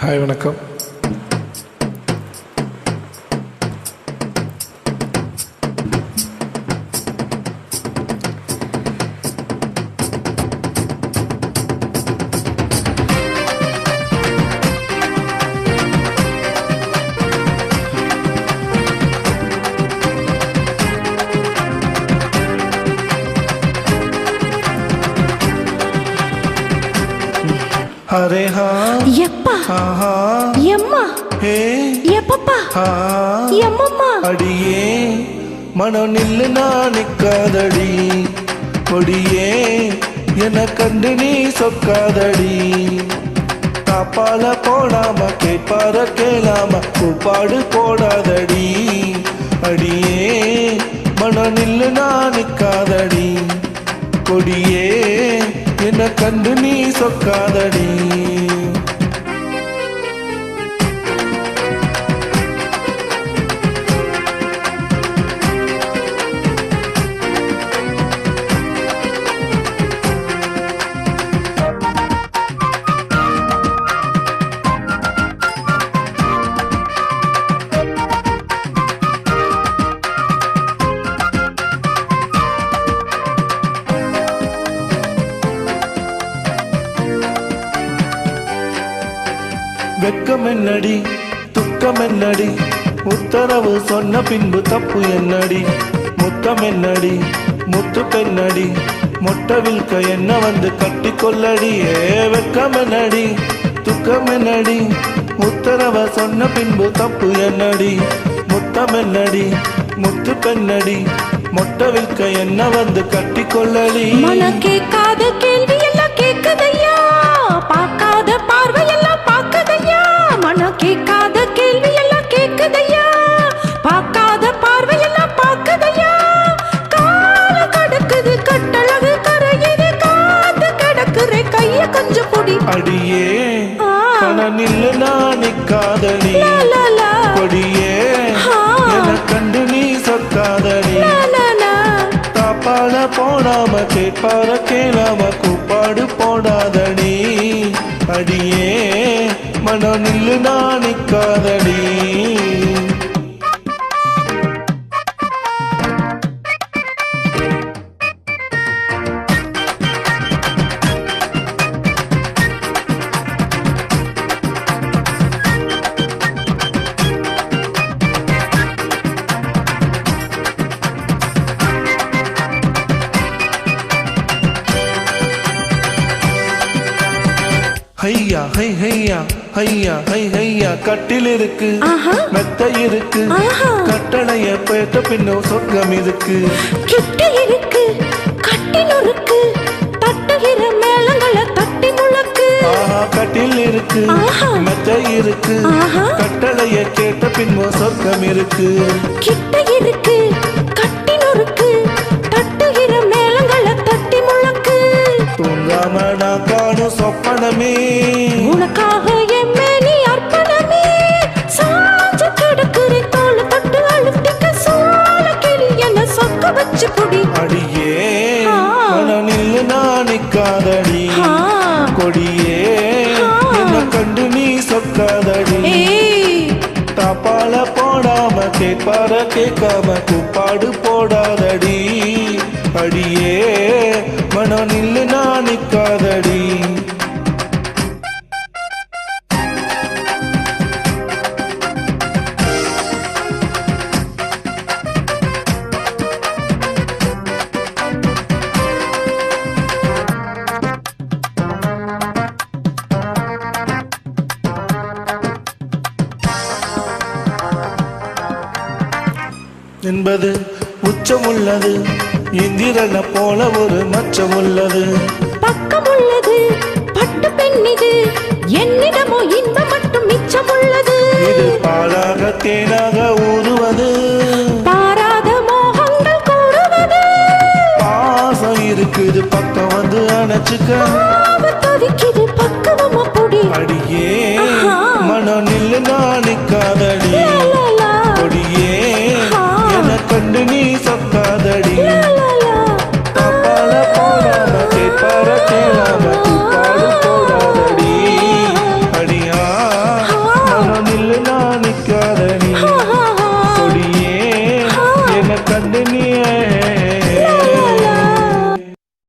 Hi வணக்கம். ஹரே ஹா. எப்பா? எம்மா? ஹே. எப்பப்பா? எம்மம்மா? அடியே மனம் நில்லு நான் நிற்காதடி கொடியே என கண்டு நீ சொக்காதடி. காப்பால போடாம கேட்பார கேளாம கூப்பாடு போடாதடி. அடியே மனம் நில்லு நான் நிற்காதடி கொடியே கண்டு நீ சொக்காதடி. வெக்கம் என்னடி துக்கம் என்னடி உத்தரவு சொன்ன பின்பு தப்பு என்னடி? முத்தம் என்னடி முத்து பெண்ணடி மொட்டை வில்க என்ன வந்து கட்டி கொள்ளடி? ஏ வெக்கம் என்னடி துக்கம் என்னடி உத்தரவ சொன்ன பின்பு தப்பு என்னடி? முத்தம் என்னடி முத்து பெண்ணடி மொட்டை வில்க என்ன வந்து கட்டி கொள்ளடி? நில்லு நான் நிக்காதடி லா, லா, லா. கொடியே. என கண்டு நீ சொக்காதடி லா, லா, லா. தாப்பால போடாம கேட்பார கேளாம கூப்பாடு போடாதடி அடியே மனம் நில்லு நான் ஹையா ஹை ஹையா ஹையா ஹை ஹையா கட்டில் இருக்கு. மெத்த இருக்கு. கட்டளைய பேட்ட பின்னும் சொர்க்கம் இருக்கு கிட்ட இருக்கு தட்டுகிற மேளங்களை தட்டி முழக்கு ஆஹா கட்டில் இருக்கு. மெத்த இருக்கு. கட்டளைய கேட்ட பின்னும் சொர்க்கம் இருக்கு கிட்ட இருக்கு கட்டி நொறுக்கு தட்டுகிற மேளங்களை தட்டி முழக்கு தூங்காம நான் சொப்பனமே. உனக்காக என் மேனி அர்ப்பணமே. சாஞ்சு கிடக்குற தோள் தொட்டு அழுத்திக்க சோழ கிளி என்ன சொக்க வச்சு புடி அடியே நிக்காதடி ஆ. கொடியே. என்ன கண்டு நீ சொக்காதடி. ஏய். தாப்பால போடாம கேட்பார கேட்காம கூப்பாடு போடாதடி. அடியே மனம் நில்லு நான் நிக்காதடி என்பது உச்சம் உள்ளது இந்திரனை போல ஒரு மச்சம் உள்ளது பக்கம் உள்ளது பட்டு பெண்ணிது என்னிடமோ இன்பம் மட்டும் மிச்சம் உள்ளது இது பாலாக தேனாக ஊறுவது. பாராத மோகங்கள் கூடுவது பாசம் இருக்குது பக்கம் வந்து அணைச்சுக்க. ஆபத்தொதிக்குது பக்குவமா பொடி அடியே